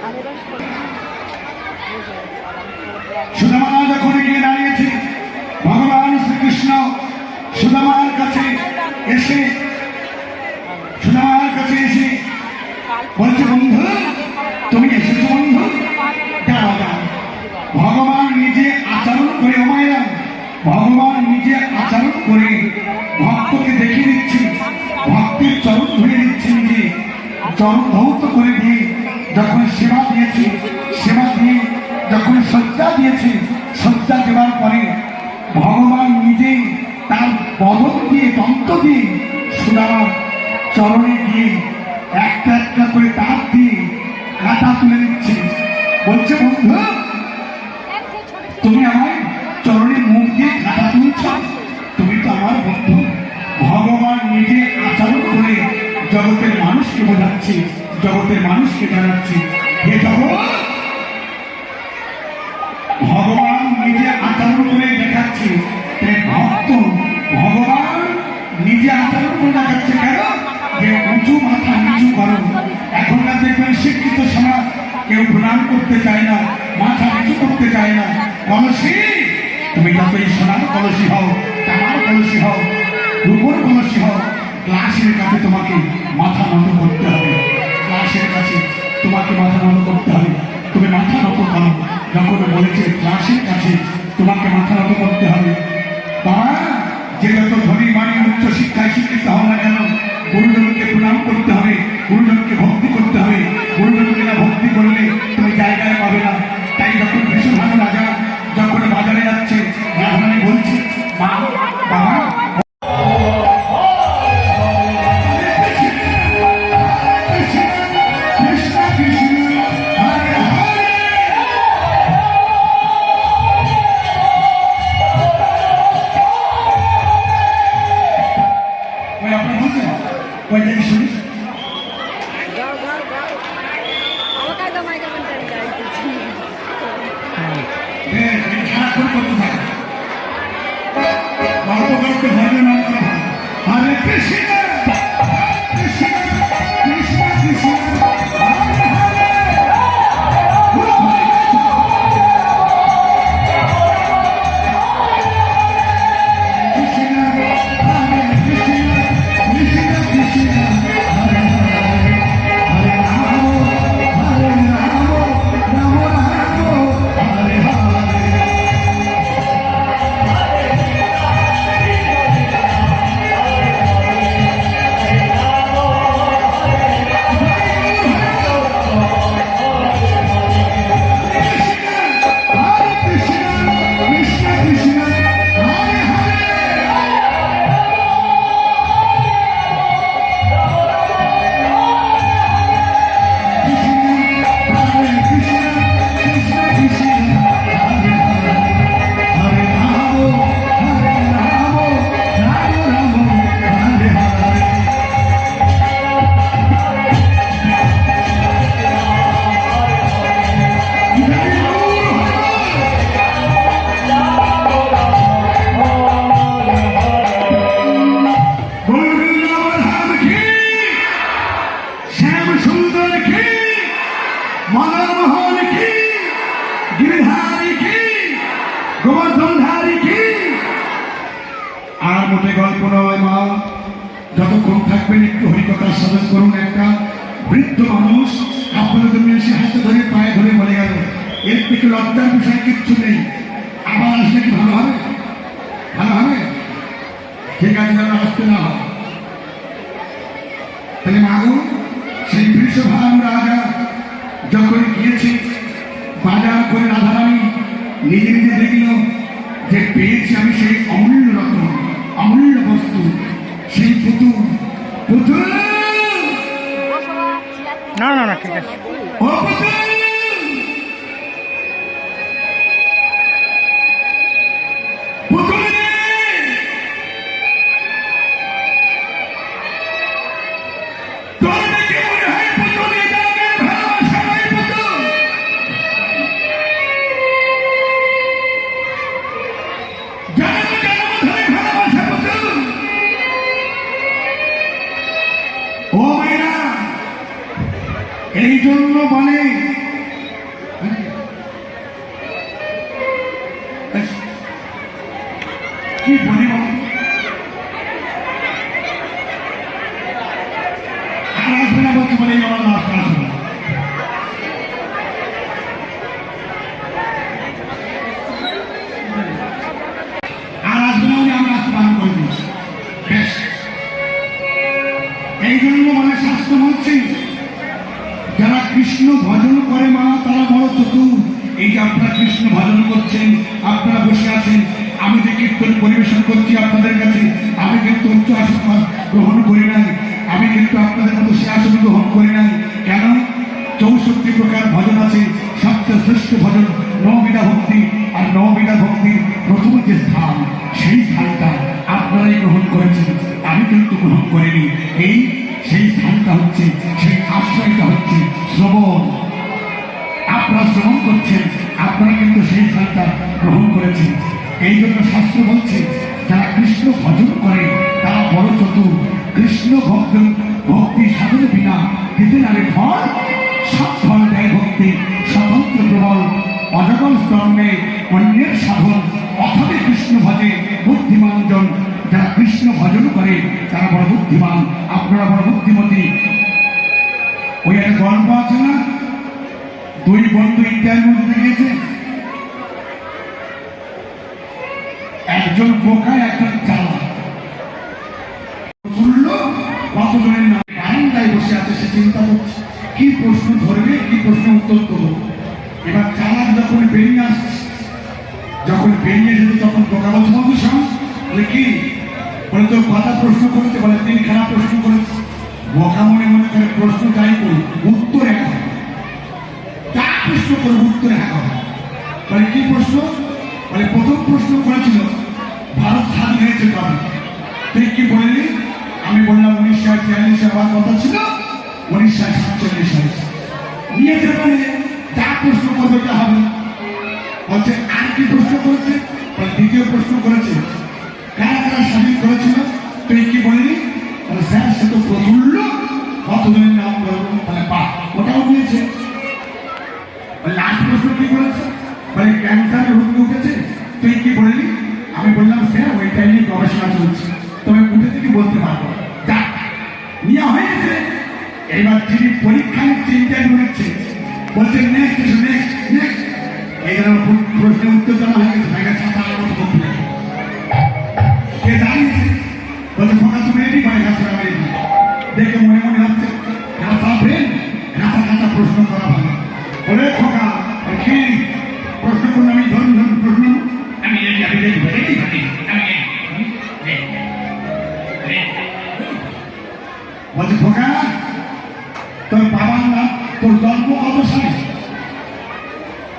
তারপরে করে সুদামা যখন এগিয়ে দাঁড়িয়েছে, ভগবান শ্রীকৃষ্ণ সুদামার কাছে এসে, সুদামার কাছে এসে বলছে, বন্ধু, তুমি এসেছ, বন্ধু দাঁড়া দাঁড়া ভগবান নিজে আচরণ করে মায়েরা ভগবান নিজে আচরণ করে ধৌত করে দিয়ে, যখন সেবা দিয়েছি, সেবা দিয়ে যখন শ্রদ্ধা দিয়েছি শ্রদ্ধা দেওয়ার পরে ভগবান নিজে তার বদন দিয়ে দন্ত দিয়ে সুদামার চরণে গিয়ে একটা একটা করে তাপ দিয়ে কাটা তুলে দিচ্ছে বলছে, বন্ধু, তুমি আমার চরণে মুখ দিয়ে কাটা তুলছ? তুমি তো আমার বন্ধু। জগতের মানুষকে বোঝাচ্ছে, জগতের মানুষকে জানাচ্ছে, হে জগৎ! ভগবান নিজে আচরণ করে দেখাচ্ছে ভক্ত, ভগবান নিজে আচরণ করে দেখাচ্ছে কেন? যে উঁচু মাথা নিচু করো এখনকার দেখবেন শিক্ষিত সমাজ, কেউ প্রণাম করতে চায় না, মাথা নিচু করতে চায় না। কলসি! তুমি যতই সোনার কলসি হও, তামার কলসি হও, রূপর কলসি হও, গ্লাসের কাছে তোমাকে মাথা নত করতে হবে। ক্লাসের কাছে তোমাকে মাথা নত করতে হবে। তুমি মাথা নত করো। যখন বলেছে ক্লাসের কাছে তোমাকে মাথা নত করতে হবে। বাবা যে যত ধনী মানি উচ্চ শিক্ষায় শিক্ষিত হও না কেন, গুরুজনকে প্রণাম করতে হবে। গুরুজনকে ভক্তি করতে হবে। গুরুজনকে না ভক্তি করলে তুমি জায়গায় পাবে না। তাই যখন গল্প একটা বৃদ্ধ মানুষ, আপনাদের হাতে ধরে, পায়ে ধরে বলে গেল, এর থেকে লজ্জার বিষয় কিচ্ছু নেই। আবার আসলে কি ভালো হবে? ভালো হবে? ঠিক আছে যেন আসতে না হয়। তাহলে মাগো, সেই বৃষভানু রাজা যখন গিয়েছে, বাজার করে রাধারানী নিজে নিজে দেখল যে পেয়েছি আমি সেই অমূল্য রত্ন। না না বলে আমরা আসতে বারণ করে দিয়েছি বেশ এই জন্য মানে শাস্ত্র বলছি যারা কৃষ্ণ ভজন করে মা, তারা বড় চতুর। এই যে আপনারা কৃষ্ণ ভজন করছেন, আপনারা বসে আছেন। আমি যে কীর্তন পরিবেশন করছি আপনাদের কাছে, আমি কিন্তু উচ্চ আশীর্বাদ গ্রহণ করি নাই। আমি কিন্তু আপনাদের মতো সে আসন গ্রহণ করি নাই। কেন? চৌষট্টি প্রকার ভজন আছে সবচেয়ে শ্রেষ্ঠ ভজন নববিধা ভক্তি, আর নববিধা ভক্তি প্রথম যে স্থান, সেই স্থানটা আপনারাই গ্রহণ করেছেন। আমি কিন্তু গ্রহণ করিনি। এই সেই স্থানটা হচ্ছে, সেই আশ্রয়টা হচ্ছে শ্রবণ। আপনারা শ্রবণ করছেন, আপনারা কিন্তু সেই স্থানটা গ্রহণ করেছেন। এই জন্য শাস্ত্র বলছে, যারা কৃষ্ণ ভজন করে, তারা বড় চতুর। কৃষ্ণ ভক্ত, ভক্তি সাধন বিনা দিতে নারে ফল, সব ফল দেয় ভক্তি, স্বতন্ত্র প্রবল। অজগল স্তম্ভে অন্যের সাধন, অথবে কৃষ্ণ ভজে বুদ্ধিমান জন যারা কৃষ্ণ ভজন করে, তারা বড় বুদ্ধিমান। আপনারা বড় বুদ্ধিমতী। ওই একটা গল্প আছে না? দুই বন্ধু ইন্ডিয়ার মধ্যে গেছে একজন বোকা একজন চালা শুনলো কতজনের নাম বারান্দায় বসে আছে, সে চিন্তা করছে। কি প্রশ্ন ধরবে, কি প্রশ্ন উত্তর দেবো এবার চালাক যখন বেরিয়ে আসছে, যখন বেরিয়ে যেত তখন বোকা বলছে সাহস বলে, কি? বলে, তোর কথা প্রশ্ন করেছে। বলে, তিনি খারাপ প্রশ্ন করেছে। বোকা মনে মনে করে প্রশ্ন যাই করুক উত্তর এক হবে। যা প্রশ্ন করে উত্তর এক হবে। বলে, কি প্রশ্ন? বলে, প্রথম প্রশ্ন করেছিল ভারত স্বাধীন হয়েছে কবে? তুই কি বললি? আমি বললাম উনিশশো ছিয়াল্লিশে আমার কথা ছিল, উনিশশো সাতচল্লিশ সালে নিয়েছে মানে যা প্রশ্ন করবে তা হবে। বলছে, আর কি প্রশ্ন করেছে? দ্বিতীয় প্রশ্ন করেছে। কারা কারা স্বাধীন করেছিল? তুই কি বললি? বলে, স্যার, সে তো প্রফুল্ল কতজনের নাম বলব বলে পা ওটাও নিয়েছে লাস্ট প্রশ্ন কি বলেছে বলে, ক্যান্সারের রোগী উঠেছে। তুই কি বললাম, স্যার ওইটাই নিয়ে গবেষণা চলছে। তবে উঠে থেকে বলতে পারব? যাক নেওয়া হয়েছে। এবার যিনি পরীক্ষা নিচ্ছে ইন্টারভিউ নিচ্ছে বলছে নেক্সট নেক্সট নেক্সট। এই জন্য প্রশ্নের উত্তর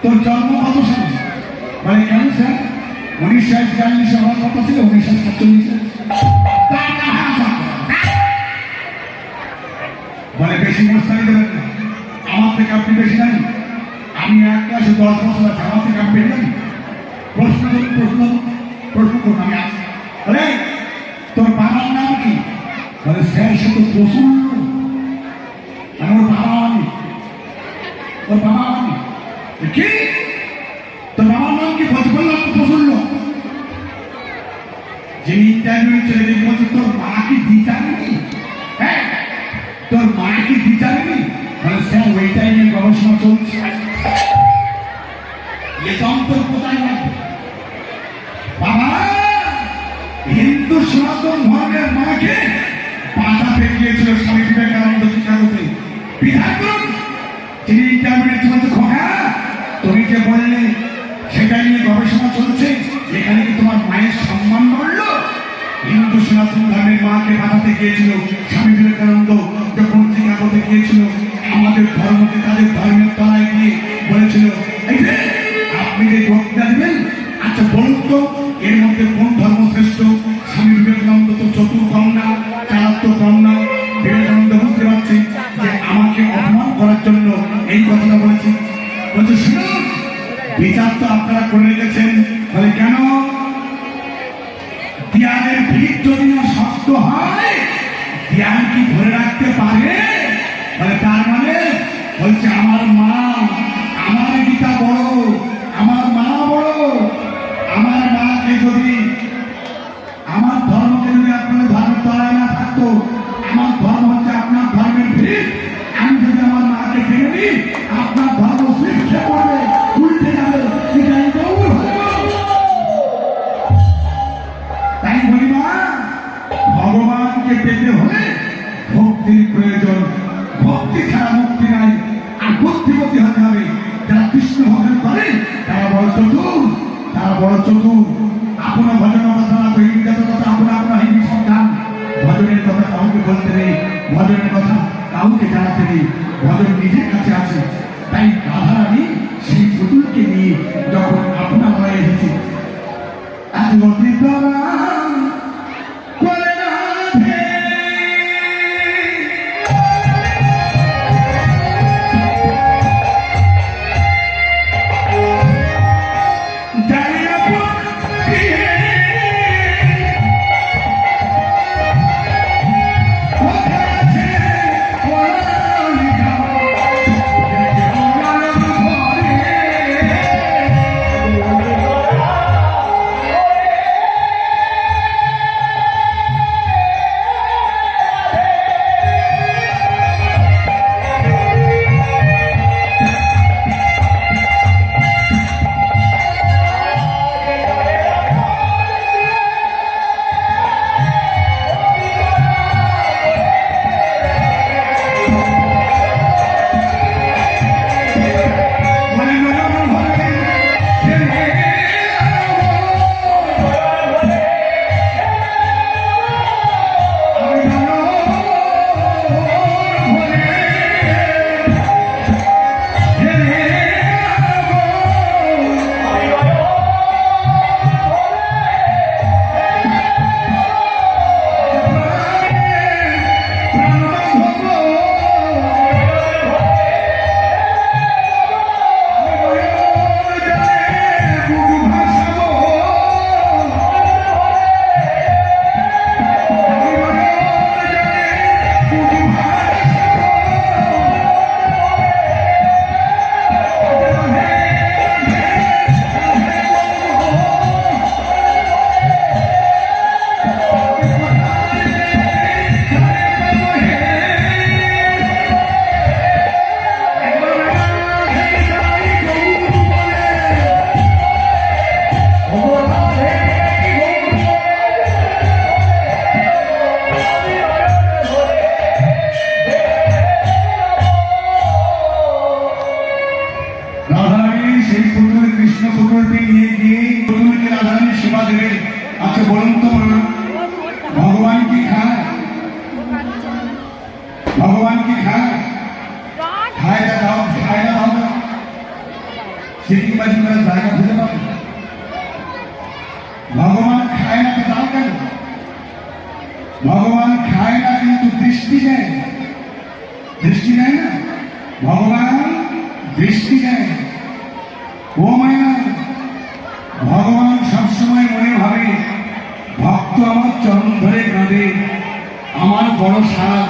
তোর জন্ম কত সালে? বলে কেন স্যার? উনিশশো বিয়াল্লিশে আমার কথা ছিল উনিশশো সাতচল্লিশে। বলে বেশি দেবেন না। আমার থেকে আপনি বেশি আমি এক ক্লাসে দশ বছর আছে, আমার থেকে আপনি প্রশ্ন প্রশ্ন প্রশ্ন করুন, আমি তোর বাবার নাম কি? বলে, স্যার, সে তো প্রচুর মানে বাবা আমি। ওর বাবা কি? তোর বাবার নাম কি তো প্রচুর যিনি ইন্টারভিউ চলে বলছে তোর মা কি দিতা সনাতন ধর্মের মাকে পাঠাতে গিয়েছিল, স্বামী বিবেকানন্দ যখন শিকাগোতে গিয়েছিল, আমাদের ধর্মকে তাদের ধর্মের তলায় গিয়ে বলেছিল আপনি যে বক্তৃতা দেবেন আচ্ছা বলুন তো, এর মধ্যে কোন ধর্ম শ্রেষ্ঠ? স্বামী বিবেকানন্দ তো চতুর কন্যা চারাত্ম কন্যা। বিবেকানন্দ বুঝতে পারছি যে আমাকে অপমান করার জন্য এই কথাটা বলেছি। বলছে, শুনুন, বিচার তো আপনারা করে রেখেছেন। কোনো ধর্ম না থাকতো। আমার ধর্ম হচ্ছে আপনার ধর্মের ভিড় আমি যদি আমার মাকে ছেড়ে দিই, আপনার ভগবান খায় না কিন্তু দৃষ্টি দেয় দৃষ্টি দেয় না? ভগবান দৃষ্টি দেয় ও মায়া, ভগবান সবসময় মনে ভাবে, ভক্ত আমার চরণ ধরে কাঁদে, আমার বড় সারা